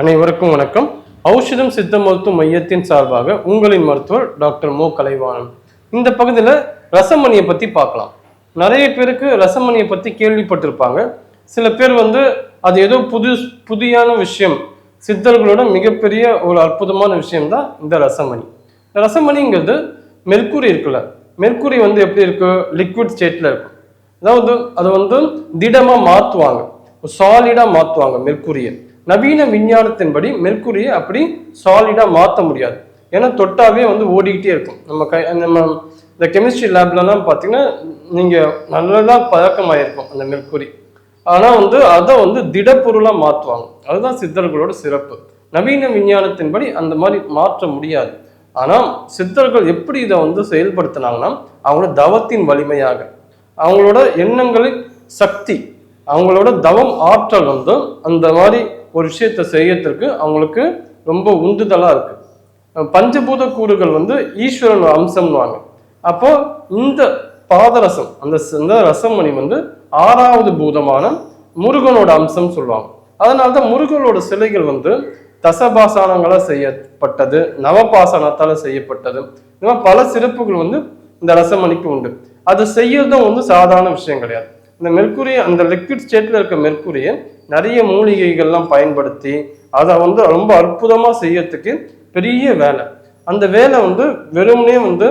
அனைவருக்கும் வணக்கம். ஔஷதம் சித்த மருத்துவ மையத்தின் சார்பாக உங்களின் மருத்துவர் டாக்டர் மோ. கலைவாணன். இந்த பகுதியில் ரசமணியை பற்றி பார்க்கலாம். நிறைய பேருக்கு ரசமணியை பற்றி கேள்விப்பட்டிருப்பாங்க. சில பேர் வந்து அது ஏதோ புது புதியான விஷயம். சித்தர்களோட மிகப்பெரிய ஒரு அற்புதமான விஷயம்தான் இந்த ரசமணி. இந்த ரசமணிங்கிறது மெர்க்குரி இருக்குல்ல. மெர்க்குரி வந்து எப்படி இருக்கு? லிக்விட் ஸ்டேட்டில் இருக்கும். அதாவது அதை வந்து திடமாக மாற்றுவாங்க சாலிடாக மாற்றுவாங்க மெர்க்குரியை. நவீன விஞ்ஞானத்தின்படி மெர்க்குரியை அப்படி சாலிடாக மாற்ற முடியாது. ஏன்னா தொட்டாவே வந்து ஓடிக்கிட்டே இருக்கும். நம்ம கை நம்ம இந்த கெமிஸ்ட்ரி லேப்லலாம் பார்த்தீங்கன்னா நீங்கள் நல்லா பழக்கமாயிருக்கும் அந்த மெர்க்குரி. ஆனால் வந்து அதை வந்து திடப்பொருளாக மாற்றுவாங்க அதுதான் சித்தர்களோட சிறப்பு. நவீன விஞ்ஞானத்தின்படி அந்த மாதிரி மாற்ற முடியாது. ஆனால் சித்தர்கள் எப்படி இதை வந்து செயல்படுத்தினாங்கன்னா அவங்களோட தவத்தின் வலிமையாக அவங்களோட எண்ணங்களின் சக்தி அவங்களோட தவம் ஆற்றல் வந்து அந்த மாதிரி ஒரு விஷயத்தை செய்யறதுக்கு அவங்களுக்கு ரொம்ப உந்துதலாக இருக்கு. பஞ்சபூத கூறுகள் வந்து ஈஸ்வரன் அம்சம்னுவாங்க. அப்போ இந்த பாதரசம் அந்த இந்த ரசமணி வந்து ஆறாவது பூதமான முருகனோட அம்சம் சொல்லுவாங்க. அதனால தான் முருகனோட சிலைகள் வந்து தசபாசானங்களால் செய்யப்பட்டது நவபாசனத்தால் செய்யப்பட்டது. இந்த மாதிரி பல சிறப்புகள் வந்து இந்த ரசமணிக்கு உண்டு. அது செய்யறதும் வந்து சாதாரண விஷயம் கிடையாது. இந்த மெர்க்குரி அந்த லிக்விட் ஸ்டேட்ல இருக்க மெர்க்குரியை நிறைய மூலிகைகள்லாம் பயன்படுத்தி அதை வந்து ரொம்ப அற்புதமா செய்யறதுக்கு பெரிய வேலை. அந்த வேலை வந்து வெறுமனே வந்து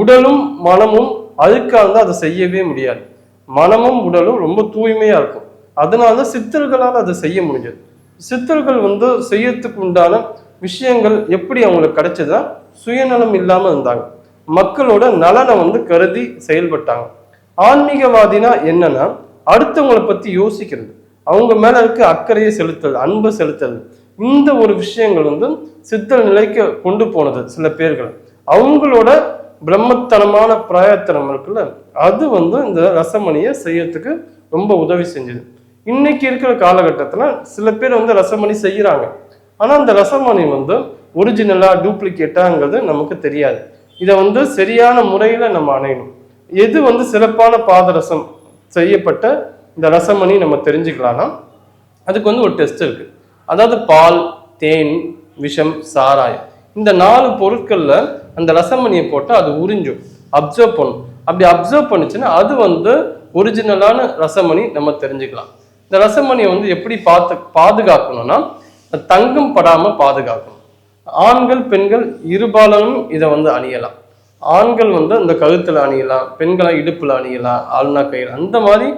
உடலும் மனமும் அழுக்காக இருந்தால் அதை செய்யவே முடியாது. மனமும் உடலும் ரொம்ப தூய்மையாக இருக்கும். அதனால தான் சித்தர்களால் அதை செய்ய முடிஞ்சது. சித்தர்கள் வந்து செய்யறதுக்கு உண்டான விஷயங்கள் எப்படி அவங்களுக்கு கிடைச்சதா சுயநலம் இல்லாமல் இருந்தாங்க. மக்களோட நலனை வந்து கருதி செயல்பட்டாங்க. ஆன்மீகவாதினா என்னன்னா அடுத்தவங்களை பத்தி யோசிக்கிறது. அவங்க மேல இருக்க அக்கறையை செலுத்தல் அன்பை செலுத்தல் இந்த ஒரு விஷயங்கள் வந்து சித்தல் நிலைக்கு கொண்டு போனது சில பேர்கள். அவங்களோட பிரம்மத்தனமான பிராயத்தனம் இருக்குல்ல அது வந்து இந்த ரசமணியை செய்யறதுக்கு ரொம்ப உதவி செஞ்சது. இன்னைக்கு இருக்கிற காலகட்டத்தில் சில பேர் வந்து ரசமணி செய்கிறாங்க ஆனால் அந்த ரசமணி வந்து ஒரிஜினலாக டூப்ளிகேட்டாங்கிறது நமக்கு தெரியாது. இதை வந்து சரியான முறையில் நம்ம அணையணும். எது வந்து சிறப்பான பாதரசம் செய்யப்பட்ட இந்த ரசமணி நம்ம தெரிஞ்சுக்கலாம்னா அதுக்கு வந்து ஒரு டெஸ்ட் இருக்கு. அதாவது பால் தேன் விஷம் சாராயம். இந்த நாலு பொருட்கள்ல அந்த ரசமணியை போட்டு அது உறிஞ்சும் அப்சர்வ் பண்ணும். அப்படி அப்சர்வ் பண்ணுச்சுன்னா அது வந்து ஒரிஜினலான ரசமணி நம்ம தெரிஞ்சுக்கலாம். இந்த ரசமணியை வந்து எப்படி பார்த்து பாதுகாக்கணும்னா தங்கம் படாமல் பாதுகாக்கணும். ஆண்கள் பெண்கள் இருபாலனும் இதை வந்து அணியலாம். ஆண்கள் வந்து அந்த கழுத்தில் அணியலாம் பெண்களை இடுப்பில் அணியலாம் ஆள்னா கயிறு அந்த மாதிரி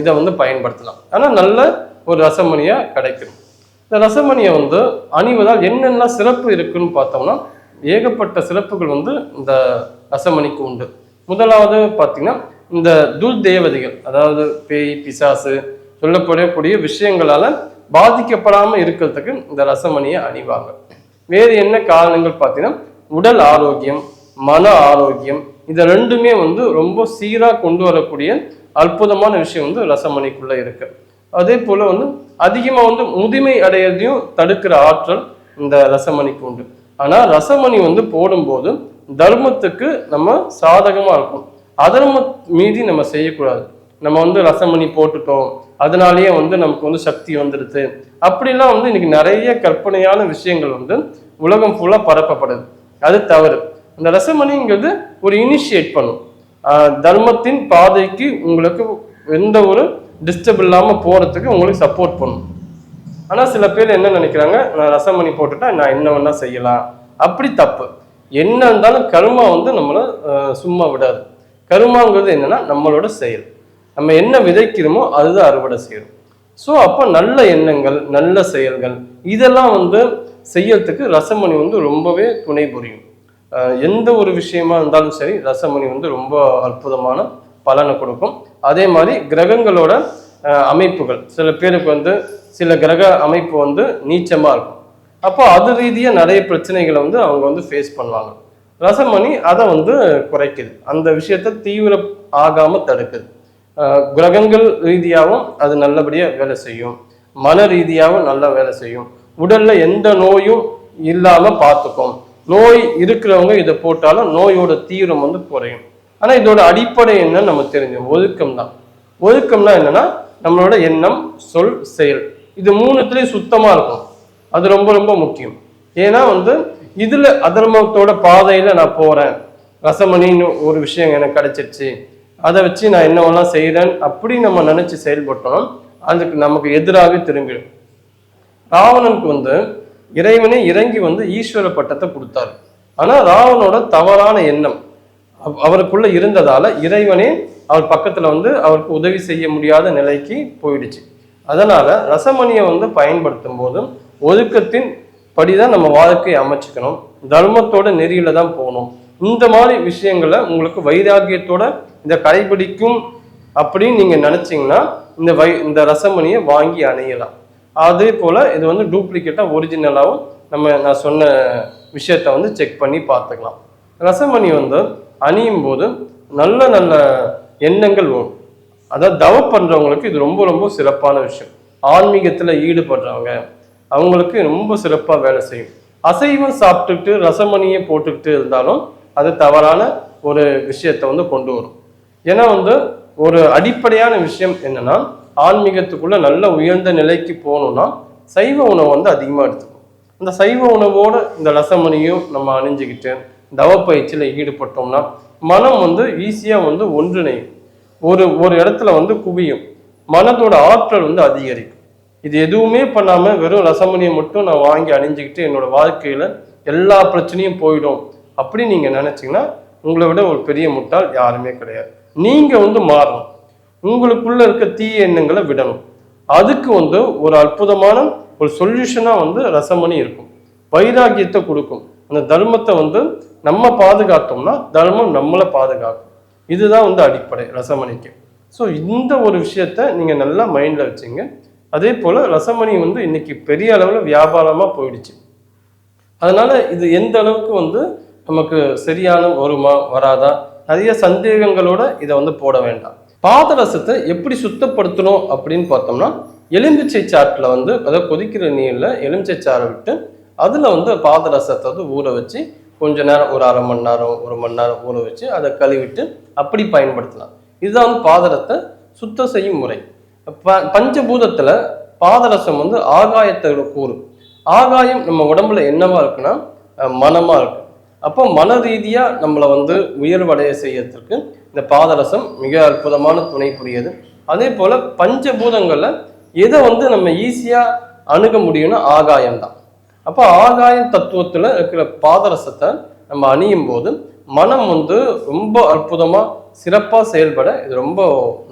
இதை வந்து பயன்படுத்தலாம். ஆனால் நல்ல ஒரு ரசமணியாக கிடைக்கும். இந்த ரசமணியை வந்து அணிவதால் என்னென்ன சிறப்பு இருக்குன்னு பார்த்தோம்னா ஏகப்பட்ட சிறப்புகள் வந்து இந்த ரசமணிக்கு உண்டு. முதலாவது பார்த்திங்கன்னா இந்த துல் தேவதைகள் அதாவது பேய் பிசாசு சொல்லப்படக்கூடிய விஷயங்களால் பாதிக்கப்படாமல் இருக்கிறதுக்கு இந்த ரசமணியை அணிவாங்க. வேறு என்ன காரணங்கள் பார்த்தீங்கன்னா உடல் ஆரோக்கியம் மன ஆரோக்கியம் இதை ரெண்டுமே வந்து ரொம்ப சீராக கொண்டு வரக்கூடிய அற்புதமான விஷயம் வந்து ரசமணிக்குள்ள இருக்கு. அதே போல வந்து அதிகமாக வந்து முதுமை அடையிறதையும் தடுக்கிற ஆற்றல் இந்த ரசமணிக்கு உண்டு. ஆனால் ரசமணி வந்து போடும்போது தர்மத்துக்கு நம்ம சாதகமாக இருக்கும். அதர்ம மீதி நம்ம செய்யக்கூடாது. நம்ம வந்து ரசமணி போட்டுட்டோம் அதனாலேயே வந்து நமக்கு வந்து சக்தி வந்துடுது அப்படிலாம் வந்து இன்னைக்கு நிறைய கற்பனையான விஷயங்கள் வந்து உலகம் ஃபுல்லாக பரப்பப்படுது. அது தவறு. அந்த ரசமணிங்கிறது ஒரு இனிஷியேட் பண்ணும். தர்மத்தின் பாதைக்கு உங்களுக்கு எந்த ஒரு டிஸ்டர்ப் இல்லாமல் போகிறதுக்கு உங்களுக்கு சப்போர்ட் பண்ணும். ஆனால் சில பேர் என்ன நினைக்கிறாங்க? நான் ரசமணி போட்டுட்டா நான் என்ன வேணால் செய்யலாம். அப்படி தப்பு. என்ன இருந்தாலும் கருமா வந்து நம்மளை சும்மா விடாது. கருமாங்கிறது என்னன்னா நம்மளோட செயல். நம்ம என்ன விதைக்கிறோமோ அதுதான் அறுவடை செய்யணும். ஸோ அப்போ நல்ல எண்ணங்கள் நல்ல செயல்கள் இதெல்லாம் வந்து செய்யறதுக்கு ரசமணி வந்து ரொம்பவே துணை புரியும். எந்த ஒரு விஷயமா இருந்தாலும் சரி ரசமணி வந்து ரொம்ப அற்புதமான பலனை கொடுக்கும். அதே மாதிரி கிரகங்களோட அமைப்புகள். சில பேருக்கு வந்து சில கிரக அமைப்பு வந்து நீச்சமாக இருக்கும். அப்போ அது ரீதியாக நிறைய பிரச்சனைகளை வந்து அவங்க வந்து ஃபேஸ் பண்ணுவாங்க. ரசமணி அதை வந்து குறைக்குது. அந்த விஷயத்த தீவிர ஆகாமல் தடுக்குது. கிரகங்கள் ரீதியாகவும் அது நல்லபடியாக வேலை செய்யும். மன ரீதியாகவும் நல்லா வேலை செய்யும். உடலில் எந்த நோயும் இல்லாமல் பார்த்துக்கும். நோய் இருக்கிறவங்க இதை போட்டாலும் நோயோட தீவிரம் வந்து குறையும். ஆனால் இதோட அடிப்படை என்னன்னு நம்ம தெரிஞ்சோம் ஒழுக்கம் தான். ஒழுக்கம்னா என்னன்னா நம்மளோட எண்ணம் சொல் செயல். இது மூணுத்துலேயும் சுத்தமாக இருக்கும் அது ரொம்ப ரொம்ப முக்கியம். ஏன்னா வந்து இதில் அதர்மத்தோட பாதையில் நான் போகிறேன் ரசமணின்னு ஒரு விஷயம் எனக்கு கிடைச்சிருச்சு. அதை வச்சு நான் என்னவெல்லாம் செய்கிறேன் அப்படி நம்ம நினச்சி செயல்பட்டோம் அதுக்கு நமக்கு எதிராகவே திரும்பிடும். ராவணனுக்கு வந்து இறைவனே இறங்கி வந்து ஈஸ்வர பட்டத்தை கொடுத்தாரு. ஆனால் ராவனோட தவறான எண்ணம் அவருக்குள்ள இருந்ததால இறைவனே அவர் பக்கத்துல வந்து அவருக்கு உதவி செய்ய முடியாத நிலைக்கு போயிடுச்சு. அதனால ரசமணியை வந்து பயன்படுத்தும் போதும் ஒழுக்கத்தின் படிதான் நம்ம வாழ்க்கையை அமைச்சுக்கணும். தர்மத்தோட நெறியில தான் போகணும். இந்த மாதிரி விஷயங்களை உங்களுக்கு வைராகியத்தோட இதை கடைபிடிக்கும் அப்படின்னு நீங்க நினைச்சீங்கன்னா இந்த வை இந்த ரசமணியை வாங்கி அணையலாம். அதே போல் இது வந்து டூப்ளிகேட்டாக ஒரிஜினலாகவும் நம்ம நான் சொன்ன விஷயத்த வந்து செக் பண்ணி பார்த்துக்கலாம். ரசமணி வந்து அணியும் போது நல்ல நல்ல எண்ணங்கள் வரும். அதாவது தவ பண்ணுறவங்களுக்கு இது ரொம்ப ரொம்ப சிறப்பான விஷயம். ஆன்மீகத்தில் ஈடுபடுறவங்க அவங்களுக்கு ரொம்ப சிறப்பாக வேலை செய்யும். அசைவம் சாப்பிட்டுக்கிட்டு ரசமணியை போட்டுக்கிட்டு இருந்தாலும் அது தவறான ஒரு விஷயத்தை வந்து கொண்டு வரும். ஏன்னா வந்து ஒரு அடிப்படையான விஷயம் என்னன்னா ஆன்மீகத்துக்குள்ள நல்ல உயர்ந்த நிலைக்கு போகணும்னா சைவ உணவு வந்து அதிகமாக எடுத்துக்கணும். இந்த சைவ உணவோட இந்த ரசமணியும் நம்ம அணிஞ்சுக்கிட்டு தவப்பயிற்சியில் ஈடுபட்டோம்னா மனம் வந்து ஈஸியாக வந்து ஒன்றிணையும். ஒரு ஒரு இடத்துல வந்து குவியும். மனதோட ஆற்றல் வந்து அதிகரிக்கும். இது எதுவுமே பண்ணாமல் வெறும் ரசமணியை மட்டும் நான் வாங்கி அணிஞ்சுக்கிட்டு என்னோட வாழ்க்கையில் எல்லா பிரச்சனையும் போயிடும் அப்படி நீங்கள் நினச்சிங்கன்னா உங்களை விட ஒரு பெரிய முட்டாள் யாருமே கிடையாது. நீங்கள் வந்து மாறணும். உங்களுக்குள்ள இருக்க தீய எண்ணங்களை விடணும். அதுக்கு வந்து ஒரு அற்புதமான ஒரு சொல்யூஷனா வந்து ரசமணி இருக்கும். வைராகியத்தை கொடுக்கும். அந்த தர்மத்தை வந்து நம்ம பாதுகாத்தோம்னா தர்மம் நம்மளை பாதுகாக்கும். இதுதான் வந்து அடிப்படை ரசமணிக்கு. ஸோ இந்த ஒரு விஷயத்த நீங்க நல்லா மைண்ட்ல வச்சுங்க. அதே போல ரசமணி வந்து இன்னைக்கு பெரிய அளவில் வியாபாரமா போயிடுச்சு. அதனால இது எந்த அளவுக்கு வந்து நமக்கு சரியான வருமா வராதா? நிறைய சந்தேகங்களோட இதை வந்து போட வேண்டாம். பாதரசத்தை எப்படி சுத்தப்படுத்தணும் அப்படின்னு பார்த்தோம்னா எலும்பிச்சை சாற்றில் வந்து அதாவது கொதிக்கிற நீரில் எலுமிச்சை சாறை விட்டு அதில் வந்து பாதரசத்தை வந்து ஊற வச்சு கொஞ்ச நேரம் ஒரு அரை மணி நேரம் ஒரு மணி நேரம் ஊற வச்சு அதை கழுவிட்டு அப்படி பயன்படுத்தலாம். இதுதான் வந்து பாதரத்தை சுத்தம் செய்யும் முறை. ப பஞ்சபூதத்தில் பாதரசம் வந்து ஆகாயத்தோட கூறு. ஆகாயம் நம்ம உடம்புல என்னவா இருக்குன்னா மனமாக இருக்கு. அப்போ மன ரீதியாக நம்மளை வந்து உயர்வடைய செய்யறதுக்கு இந்த பாதரசம் மிக அற்புதமான துணை புரியுது. அதே போல பஞ்சபூதங்களில் எதை வந்து நம்ம ஈஸியாக அணுக முடியும்னா ஆகாயம் தான். அப்போ ஆகாயம் தத்துவத்தில் இருக்கிற பாதரசத்தை நம்ம அணியும் போது மனம் வந்து ரொம்ப அற்புதமாக சிறப்பாக செயல்பட இது ரொம்ப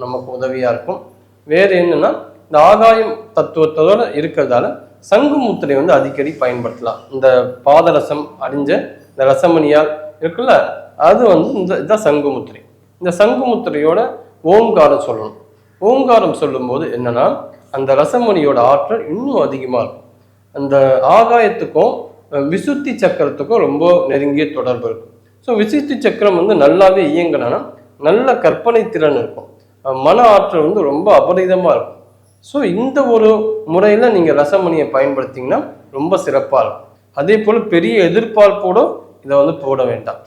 நமக்கு உதவியாக இருக்கும். வேறு என்னென்னா இந்த ஆகாயம் தத்துவத்தோட இருக்கிறதால சங்கு முத்திரை வந்து அடிக்கடி பயன்படுத்தலாம். இந்த பாதரசம் அடிஞ்ச இந்த ரசமணியால் இருக்குல்ல அது வந்து இந்த இதான் சங்குமுத்திரை. இந்த சங்குமுத்திரையோட ஓம்காரம் சொல்லணும். ஓம்காரம் சொல்லும்போது என்னன்னா அந்த ரசமணியோட ஆற்றல் இன்னும் அதிகமாக இருக்கும். அந்த ஆகாயத்துக்கும் விசுத்தி சக்கரத்துக்கும் ரொம்ப நெருங்கிய தொடர்பு இருக்கும். ஸோ விசுத்தி சக்கரம் வந்து நல்லாவே இயங்கினா நல்ல கற்பனை திறன் இருக்கும். மன ஆற்றல் வந்து ரொம்ப அபரிதமாக இருக்கும். ஸோ இந்த ஒரு முறையில் நீங்கள் ரசமணியை பயன்படுத்திங்கன்னா ரொம்ப சிறப்பாக இருக்கும். அதே போல் பெரிய எதிர்பார்ப்போட இதை வந்து போட வேண்டாம்.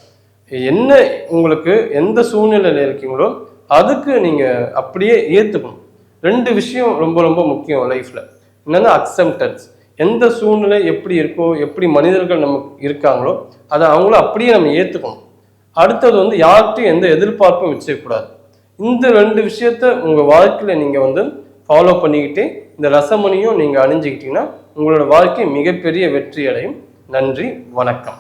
என்ன உங்களுக்கு எந்த சூழ்நிலையில் இருக்கீங்களோ அதுக்கு நீங்கள் அப்படியே ஏற்றுக்கணும் ரெண்டு விஷயம் ரொம்ப ரொம்ப முக்கியம் லைஃப்பில் என்னென்னா அக்செப்டன்ஸ் எந்த சூழ்நிலை எப்படி இருக்கோ எப்படி மனிதர்கள் நமக்கு இருக்காங்களோ அதை அவங்கள அப்படியே நம்ம ஏற்றுக்கணும் அடுத்தது வந்து யார்கிட்டையும் எந்த எதிர்பார்ப்பும் வச்சுக்கக்கூடாது இந்த ரெண்டு விஷயத்த உங்கள் வாழ்க்கையில் நீங்கள் வந்து ஃபாலோ பண்ணிக்கிட்டே இந்த ரசமணியும் நீங்கள் அணிஞ்சுக்கிட்டீங்கன்னா உங்களோட வாழ்க்கை மிகப்பெரிய வெற்றி அடையும் நன்றி வணக்கம்.